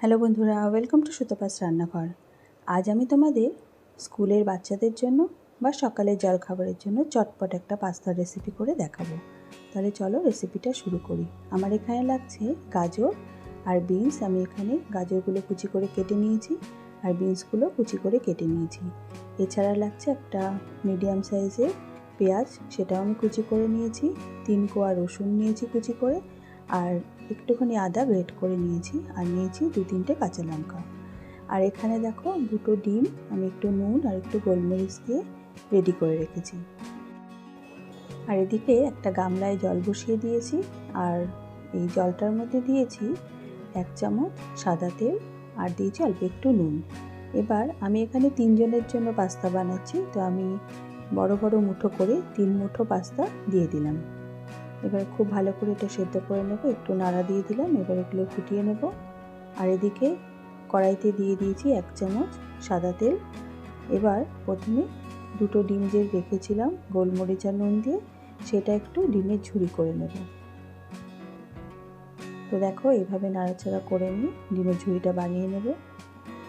Hello বন্ধুরা welcome to Sutapa's রান্নাঘর। আজ আমি তোমাদের স্কুলের বাচ্চাদের জন্য বা সকালের জলখাবারের জন্য চটপট একটা পাস্তার রেসিপি করে দেখাবো। তাহলে চলো রেসিপিটা শুরু করি। আমার এখানে লাগছে গাজর আর বিনস আমি এখানে গাজরগুলো কুচি করে কেটে নিয়েছি আর বিনসগুলো কুচি করে কেটে নিয়েছি। এছাড়া লাগছে একটা মিডিয়াম সাইজের পেঁয়াজ, সেটাও আমি কুচি করে নিয়েছি। তিন কোয়া রসুন নিয়েছি কুচি করে। আর একটুখানি আদা গ্রেট করে নিয়েছি আর নিয়েছি দু তিনটে কাঁচা লঙ্কা। আর এখানে দেখো দুটো ডিম, আমি একটু নুন আর একটু গোলমরিচ দিয়ে রেডি করে রেখেছি। আর এদিকে একটা গামলায় জল বসিয়ে দিয়েছি আর এই জলটার মধ্যে দিয়েছি এক চামচ সাদা তেল আর দিয়েছি অল্প একটু নুন। এবার আমি এখানে তিনজনের জন্য পাস্তা বানাচ্ছি, তো আমি বড় বড় মুঠো করে তিন মুঠো পাস্তা দিয়ে দিলাম। এবার খুব ভালো করে এটা সেদ্ধ করে নেব, একটু নাড়া দিয়ে দিলাম, এবার এগুলো ফুটিয়ে নেব। আর এদিকে কড়াইতে দিয়ে দিয়েছি এক চামচ সাদা তেল। এবার প্রথমে দুটো ডিম যে রেখেছিলাম, গোলমরিচ নুন দিয়ে, সেটা একটু ডিমের ঝুড়ি করে নেব। তো দেখো এইভাবে নাড়াচাড়া করে নিয়ে ডিমের ঝুড়িটা বানিয়ে নেব।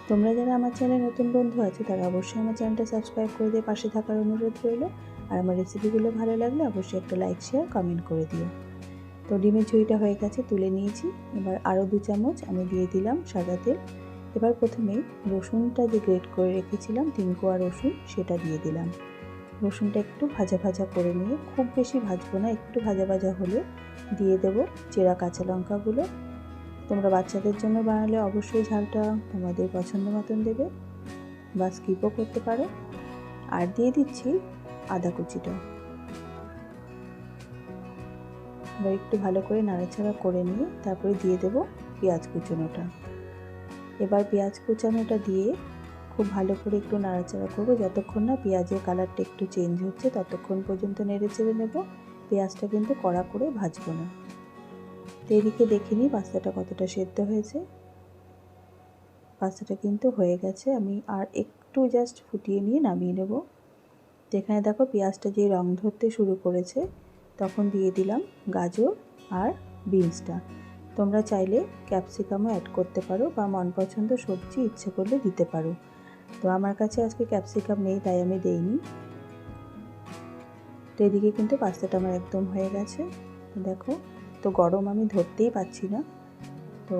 তোমরা যারা আমার চ্যানেলে নতুন বন্ধু আছে, তারা অবশ্যই আমার চ্যানেলটা সাবস্ক্রাইব করে দিয়ে পাশে থাকার অনুরোধ রইল। আর আমার রেসিপিগুলো ভালো লাগলে অবশ্যই একটা লাইক শেয়ার কমেন্ট করে দিও। তো ডিমের ঝুড়িটা হয়ে গেছে, তুলে নিয়েছি। এবার আরও দু চামচ আমি দিয়ে দিলাম সাদা তেল। এবার প্রথমে রসুনটা যে গ্রেট করে রেখেছিলাম, তিন কোয়া রসুন, সেটা দিয়ে দিলাম। রসুনটা একটু ভাজা ভাজা করে নিয়ে, খুব বেশি ভাজবো না, একটু ভাজা ভাজা হলে দিয়ে দেবো চেরা কাঁচা লঙ্কাগুলো। তোমরা বাচ্চাদের জন্য বানালে অবশ্যই ঝালটা তোমাদের পছন্দ মতন দেবে, বা স্কিপও করতে পারো। আর দিয়ে দিচ্ছি আদা কুচিটা। এবার একটু ভালো করে নাড়াচাড়া করে নিয়ে তারপরে দিয়ে দেব পেঁয়াজ কুচানোটা। এবার পেঁয়াজ কুচানোটা দিয়ে খুব ভালো করে একটু নাড়াচাড়া করব। যতক্ষণ না পেঁয়াজের কালারটা একটু চেঞ্জ হচ্ছে, ততক্ষণ পর্যন্ত নেড়ে চেড়ে নেব। পেঁয়াজটা কিন্তু কড়া করে ভাজবো না। তো এদিকে দেখে নিই পাস্তাটা কতটা সেদ্ধ হয়েছে। পাস্তাটা কিন্তু হয়ে গেছে। আমি আর একটু জাস্ট ফুটিয়ে নিয়ে নামিয়ে নেব। তো এখানে দেখো পেঁয়াজটা যে রং ধরতে শুরু করেছে, তখন দিয়ে দিলাম গাজর আর বিনসটা। তোমরা চাইলে ক্যাপসিকামও অ্যাড করতে পারো বা মন পছন্দ সবজি ইচ্ছে করলে দিতে পারো। তো আমার কাছে আজকে ক্যাপসিকাম নেই, তাই আমি দেইনি। তো এদিকে কিন্তু পাস্তাটা আমার একদম হয়ে গেছে। দেখো, তো গরম আমি ধরতেই পাচ্ছি না। তো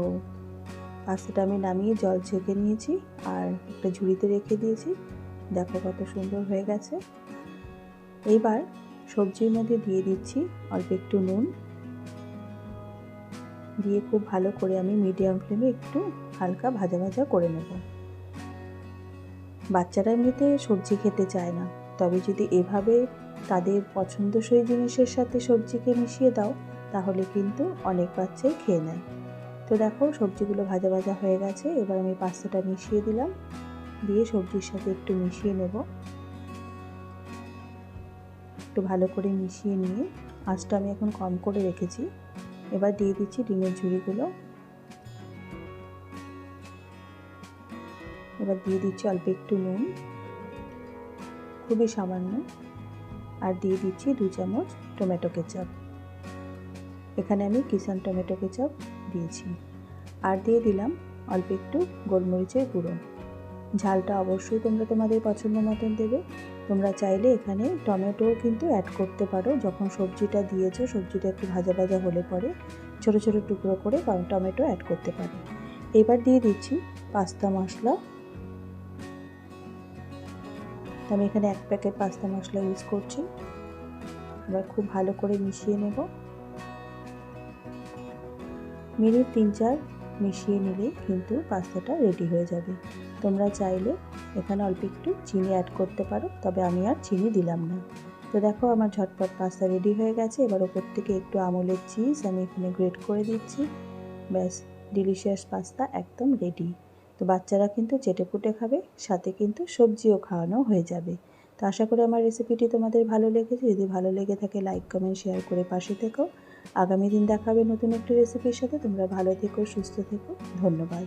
পাস্তাটা আমি নামিয়ে জল ছেঁকে নিয়েছি আর একটা ঝুড়িতে রেখে দিয়েছি। দেখো কত সুন্দর হয়ে গেছে। এবার সবজির মধ্যে দিয়ে দিচ্ছি অল্প একটু নুন। দিয়ে খুব ভালো করে আমি মিডিয়াম ফ্লেমে একটু হালকা ভাজা ভাজা করে নেব। বাচ্চারা এমনিতে সবজি খেতে চায় না। তবে যদি এভাবে তাদের পছন্দসই জিনিসের সাথে সবজিকে মিশিয়ে দাও, তাহলে কিন্তু অনেক বাচ্চাই খেয়ে নেয়। তো দেখো সবজিগুলো ভাজা ভাজা হয়ে গেছে। এবার আমি পাস্তাটা মিশিয়ে দিলাম। দিয়ে সবজির সাথে একটু মিশিয়ে নেব। একটু ভালো করে মিশিয়ে নিয়ে আঁচটা আমি এখন কম করে রেখেছি। এবার দিয়ে দিচ্ছি ডিমের ঝুড়িগুলো। এবার দিয়ে দিচ্ছি অল্প একটু নুন, খুবই সামান্য। আর দিয়ে দিচ্ছি দু চামচ টমেটো কেচাপ। এখানে আমি কিষান টমেটো কেচাপ দিয়েছি। আর দিয়ে দিলাম অল্প একটু গোলমরিচের গুঁড়ো। ঝালটা অবশ্যই তোমরা তোমাদের পছন্দ মতন দেবে। তোমরা চাইলে এখানে টমেটোও কিন্তু অ্যাড করতে পারো। যখন সবজিটা দিয়েছ, সবজিটা একটু ভাজা ভাজা হলে পরে ছোট ছোট টুকরো করে টমেটো অ্যাড করতে পারো। এবার দিয়ে দিচ্ছি পাস্তা মশলা। আমি এখানে এক প্যাকেট পাস্তা মশলা ইউজ করছি। এবার খুব ভালো করে মিশিয়ে নেব। মিনিট তিন চার মিশিয়ে নিলেই কিন্তু পাস্তাটা রেডি হয়ে যাবে। তোমরা চাইলে এখানে অল্প একটু চিনি অ্যাড করতে পারো, তবে আমি আর চিনি দিলাম না। তো দেখো আমার ঝটপট পাস্তা রেডি হয়ে গেছে, এবার ওপর থেকে একটু আমলের চিজ আমি এখানে গ্রেট করে দিচ্ছি। ব্যাস ডিলিশিয়াস পাস্তা একদম রেডি তো বাচ্চারা কিন্তু চেটে পুটে খাবে, সাথে কিন্তু সবজিও খাওয়ানো হয়ে যাবে। তো আশা করি আমার রেসিপিটি তোমাদের ভালো লেগেছে। যদি ভালো লেগে থাকে লাইক কমেন্ট শেয়ার করে পাশে থেকো। আগামী দিন দেখাবে নতুন একটি রেসিপির সাথে। তোমরা ভালো থেকো, সুস্থ থেকো। ধন্যবাদ।